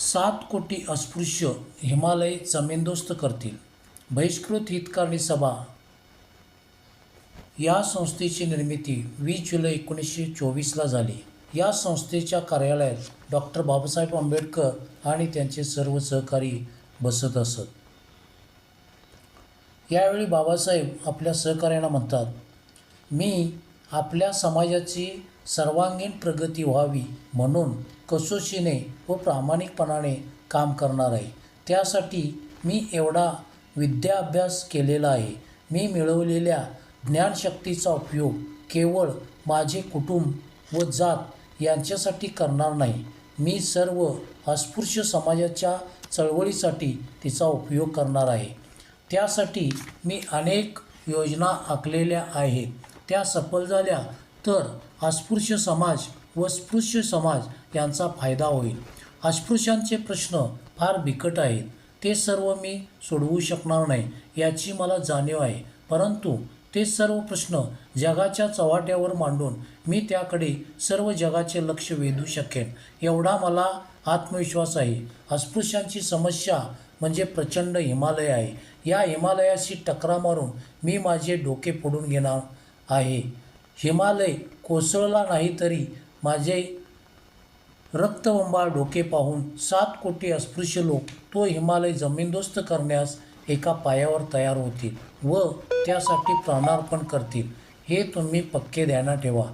सात कोटी अस्पृश्य हिमालय जमीनदोस्त करतील. बहिष्कृत हितकारणी सभा. या संस्थेची निर्मिती वीस जुलै एकोणीसशे चोवीसला झाली. या संस्थेच्या कार्यालयात डॉक्टर बाबासाहेब आंबेडकर आणि त्यांचे सर्व सहकारी बसत असत. यावेळी बाबासाहेब आपल्या सहकार्यांना म्हणतात मी आपल्या समाजाची सर्वांगीण प्रगती व्हावी म्हणून कसोशीने व प्रामाणिकपणाने काम करणार आहे. त्यासाठी मी एवढा विद्याभ्यास केलेला आहे. मी मिळवलेल्या ज्ञानशक्तीचा उपयोग केवळ माझे कुटुंब व जात यांच्यासाठी करणार नाही. मी सर्व अस्पृश्य समाजाच्या चळवळीसाठी तिचा उपयोग करणार आहे. त्यासाठी मी अनेक योजना आखलेल्या आहेत. त्या सफल झाल्या तर अस्पृश्य समाज व स्पृश्य समाज यांचा फायदा होईल. अस्पृश्यांचे प्रश्न फार बिकट आहेत. ते सर्व मी सोडवू शकणार नाही याची मला जाणीव आहे. परंतु ते सर्व प्रश्न जगाच्या चव्हाट्यावर मांडून मी त्याकडे सर्व जगाचे लक्ष वेधू शकेन एवढा मला आत्मविश्वास आहे. अस्पृश्यांची समस्या म्हणजे प्रचंड हिमालय आहे. या हिमालयाशी टकरा मारून मी माझे डोके फोडून घेणार आहे. हिमालय कोसळला नाही तरी माझे रक्तबंबाळ डोके पाहून सात कोटी अस्पृश्य लोक तो हिमालय जमीनदोस्त करण्यास एका पायावर तयार होतील व त्यासाठी प्राणार्पण करतील. हे तुम्ही पक्के ध्यानात ठेवा.